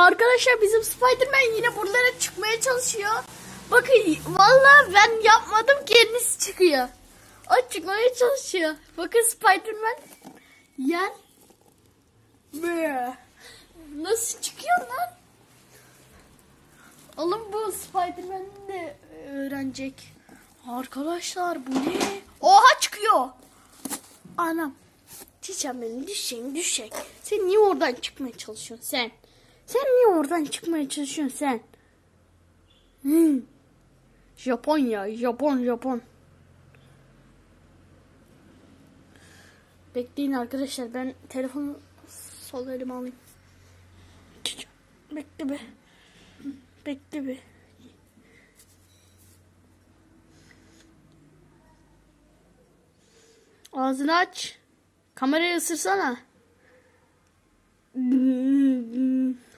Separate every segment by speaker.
Speaker 1: Arkadaşlar bizim Spider-Man yine buralara çıkmaya çalışıyor. Bakın vallahi ben yapmadım kendisi çıkıyor. O çıkmaya çalışıyor. Bakın Spider-Man. Böyle. Nasıl çıkıyor lan? Oğlum bu Spider-Man de öğrenecek. Arkadaşlar bu ne? Oha çıkıyor. Anam. Çiçeğim benim düşeceksin düşecek. Sen niye oradan çıkmaya çalışıyorsun sen? Sen niye oradan çıkmaya çalışıyorsun sen? Hmm. Japonya, Japon, Japon. Bekleyin arkadaşlar ben telefonu sol elime alayım. Bekle be. Bekle be. Ağzını aç. Kamerayı ısırsana.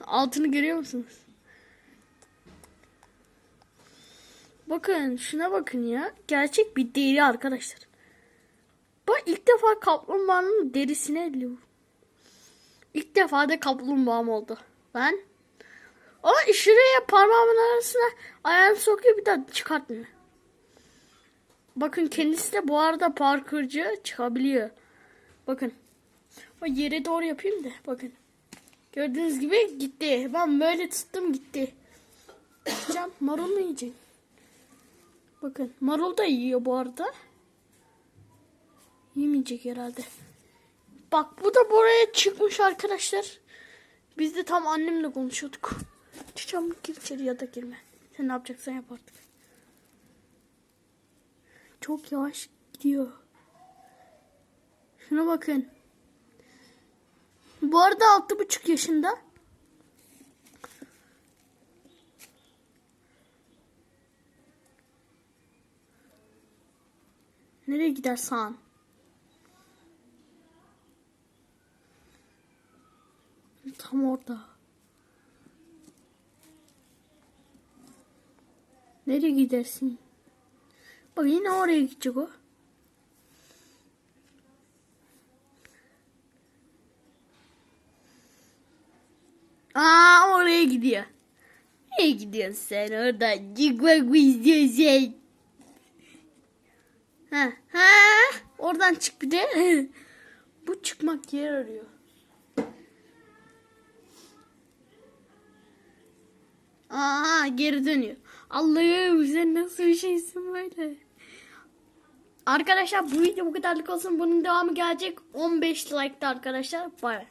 Speaker 1: Altını görüyor musunuz? Bakın şuna bakın ya. Gerçek bir deri arkadaşlar. Bak ilk defa kaplumbağanın derisine elliyorum. İlk defa da kaplumbağam oldu. Ben. Ama şuraya parmağımın arasına ayağını sokuyor bir daha çıkartmıyor. Bakın kendisi de bu arada parkurcu çıkabiliyor. Bakın. O yere doğru yapayım da bakın. Gördüğünüz gibi gitti. Ben böyle tuttum gitti. Can marul mu yiyecek? Bakın marul da yiyor bu arada. Yemeyecek herhalde. Bak bu da buraya çıkmış arkadaşlar. Biz de tam annemle konuşuyorduk. Çiçeğim gir içeri ya da girme. Sen ne yapacaksan yap artık. Çok yavaş gidiyor. Şuna bakın. Bu arada altı buçuk yaşında. Nereye gidersen? Tam orada. Nereye gidersin? Bak yine oraya gidecek o. Aa oraya gidiyor. Nereye gidiyorsun sen oradan? Çıkmak mı istiyorsun? Ha, ha, oradan çık bir de. Bu çıkmak yer arıyor. Aa geri dönüyor. Allah'ım sen nasıl bir şeysin böyle. Arkadaşlar bu video bu kadarlık olsun. Bunun devamı gelecek. 15 like'da arkadaşlar. Bay.